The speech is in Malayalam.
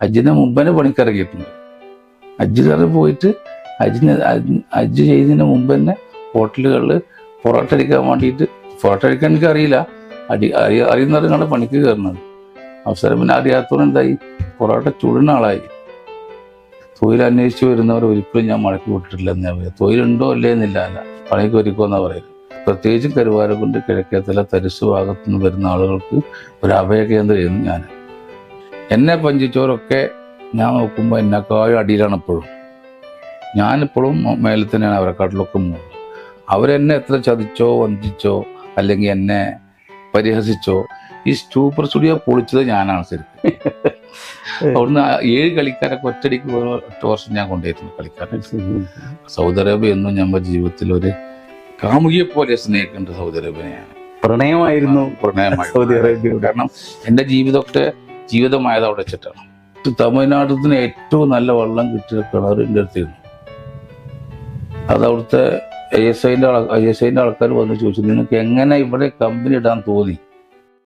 ഹജ്ജിന് മുമ്പനെ പണിക്കിറങ്ങിയിട്ടുണ്ട്. ഹജ്ജിൽ പോയിട്ട് ഹജ്ജിന് ഹജ്ജ് ചെയ്തതിന് മുമ്പ് തന്നെ ഹോട്ടലുകളിൽ പൊറോട്ട അടിക്കാൻ വേണ്ടിയിട്ട് പൊറോട്ട അടിക്കാൻ എനിക്ക് അറിയില്ല അടി അറിയ അറിയുന്നവരാണ് പണിക്ക് കയറുന്നത്. അവസരം പിന്നെ അറിയാത്തവർ എന്തായി? പൊറോട്ട ചുടുന്ന ആളായി. തൊഴിൽ അന്വേഷിച്ച് വരുന്നവർ ഒരിക്കലും ഞാൻ മടക്കി വിട്ടിട്ടില്ല എന്നാ പറയുക തൊഴിലുണ്ടോ അല്ലേ എന്നില്ല. അല്ല പണിക്ക് ഒരുക്കോ എന്നാ പറയുന്നത് പ്രത്യേകിച്ചും കരുവാരക്കുണ്ട് കിഴക്കേത്തല തരിശു ഭാഗത്തുനിന്ന് വരുന്ന ആളുകൾക്ക് ഒരു അഭയ കേന്ദ്രമായിരുന്നു ഞാൻ എന്നെ പഞ്ചിച്ചവരൊക്കെ ഞാൻ നോക്കുമ്പോൾ എന്നെക്കാളും അടിയിലാണ് ഇപ്പോഴും. ഞാനിപ്പോഴും മേലെ തന്നെയാണ് അവരെക്കാട്ടിലൊക്കെ മുകളിൽ അവരെന്നെ എത്ര ചതിച്ചോ വഞ്ചിച്ചോ അല്ലെങ്കിൽ എന്നെ പരിഹസിച്ചോ ഈ സൂപ്പർ സ്റ്റുഡിയോ പൊളിച്ചത് ഞാനാണ് ശരിക്കും. അവിടുന്ന് ഏഴ് കളിക്കാരൊക്കെ ഒറ്റടിക്ക് ഒറ്റ വർഷം ഞാൻ കൊണ്ടുപോയിരുന്നു കളിക്കാരൻ സൗദി അറേബ്യ എന്നും ഞമ്മ ജീവിതത്തിൽ ഒരു കാമുകിയെ പോലെ സ്നേഹിക്കേണ്ട സൗദി അറേബ്യനെയാണ്. പ്രണയമായിരുന്നു പ്രണയമായി സൗദി അറേബ്യ കാരണം എന്റെ ജീവിതമൊക്കെ ജീവിതമായത് അവിടെ വെച്ചിട്ടാണ്. തമിഴ്നാട്ടിൽ ഏറ്റവും നല്ല വെള്ളം കിട്ടിയ കിണർ എന്റെ അടുത്തിരുന്നു അത് അവിടുത്തെ ഐ എസ് ഐന്റെ ഐ എസ് ഐന്റെ ആൾക്കാർ വന്ന് ചോദിച്ചു നിങ്ങൾക്ക് എങ്ങനെ ഇവിടെ കമ്പനി ഇടാൻ തോന്നി?